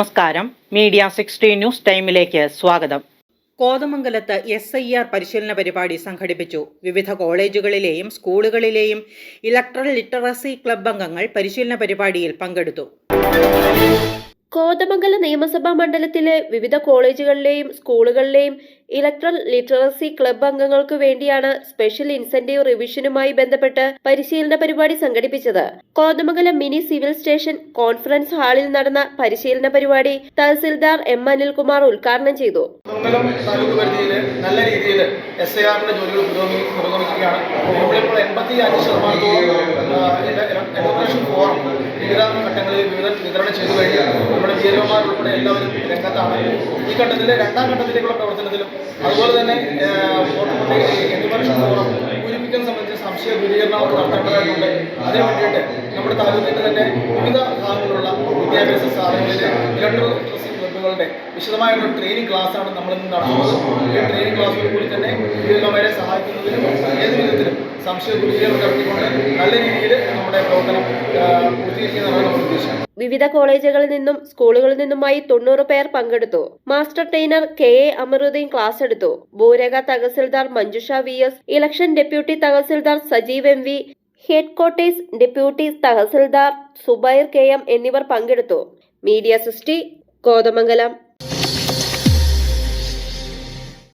നമസ്കാരം. Media sixty news ടൈമിലേക്ക് സ്വാഗതം. കോതമംഗലത്ത് എസ് ഐ ആർ പരിശീലന പരിപാടി സംഘടിപ്പിച്ചു. വിവിധ കോളേജുകളിലെയും സ്കൂളുകളിലെയും ഇലക്ട്രൽ ലിറ്ററസി ക്ലബ് അംഗങ്ങൾ പരിശീലന പരിപാടിയിൽ പങ്കെടുത്തു. കോതമംഗലം നിയമസഭാ മണ്ഡലത്തിലെ വിവിധ കോളേജുകളിലെയും സ്കൂളുകളിലെയും ഇലക്ട്രൽ ലിറ്ററസി ക്ലബ്ബ് അംഗങ്ങൾക്ക് വേണ്ടിയാണ് സ്പെഷ്യൽ ഇൻസെന്റീവ് റിവിഷനുമായി ബന്ധപ്പെട്ട് പരിശീലന പരിപാടി സംഘടിപ്പിച്ചത്. Kothamangalam mini civil station conference ഹാളിൽ നടന്ന പരിശീലന പരിപാടി തഹസിൽദാർ എം അനിൽകുമാർ ഉദ്ഘാടനം ചെയ്തു. മംഗലം താലൂക്ക് പരിധിയിൽ നല്ല രീതിയിൽ എസ് ഐ ആറിന്റെ ജോലികൾ പുരോഗമി പുരോഗമിക്കുകയാണ്. നമ്മളിപ്പോൾ എൺപത്തി അഞ്ച് ശതമാനത്തോളം ഫോറം വിവിധ ഘട്ടങ്ങളിൽ വിവിധ വിതരണം ചെയ്തു കഴിഞ്ഞാൽ നമ്മുടെ ജീരവന്മാർ ഉൾപ്പെടെ എല്ലാവരും രംഗത്താണ്. ഈ ഘട്ടത്തിൽ രണ്ടാം ഘട്ടത്തിലേക്കുള്ള പ്രവർത്തനത്തിലും അതുപോലെ തന്നെ എഡ്യൂക്കേഷൻ ഫോറം പൂരിപ്പിക്കുന്ന സംബന്ധിച്ച് സംശയ ദൂരീകരണം നടത്തേണ്ടതായിട്ടുണ്ട്. അതിനു വേണ്ടിയിട്ട് നമ്മുടെ താലൂക്കിന്റെ തന്നെ വിവിധ ഭാഗങ്ങളിലുള്ള വിദ്യാഭ്യാസ സ്ഥാപനങ്ങളിലെ ഇലക്ട്രോണിക് ക്ലബ്ബുകളുടെ വിശദമായുള്ള ട്രെയിനിങ് ക്ലാസ്സാണ് നമ്മൾ ഇന്ന് നടത്തുന്നത് ഈ ട്രെയിനിങ് ക്ലാസ് കൂടി തന്നെ ഇതിലുള്ളവരെ സഹായിക്കുന്നതിനും ഏത് വിധത്തിലും സംശയ നടത്തിക്കൊണ്ട് നല്ല രീതിയിൽ നമ്മുടെ പ്രവർത്തനം പൂർത്തീകരിക്കുന്നതാണ് വിവിധ കോളേജുകളിൽ നിന്നും സ്കൂളുകളിൽ നിന്നുമായി തൊണ്ണൂറ് പേർ പങ്കെടുത്തു. Master trainer K A Amaruddin class എടുത്തു. ഭൂരക tahsildar Manjusha V S election deputy tahsildar Sajeev M V headquarters deputy tahsildar Zubair K M എന്നിവർ പങ്കെടുത്തു. മീഡിയ സൃഷ്ടി കോതമംഗലം.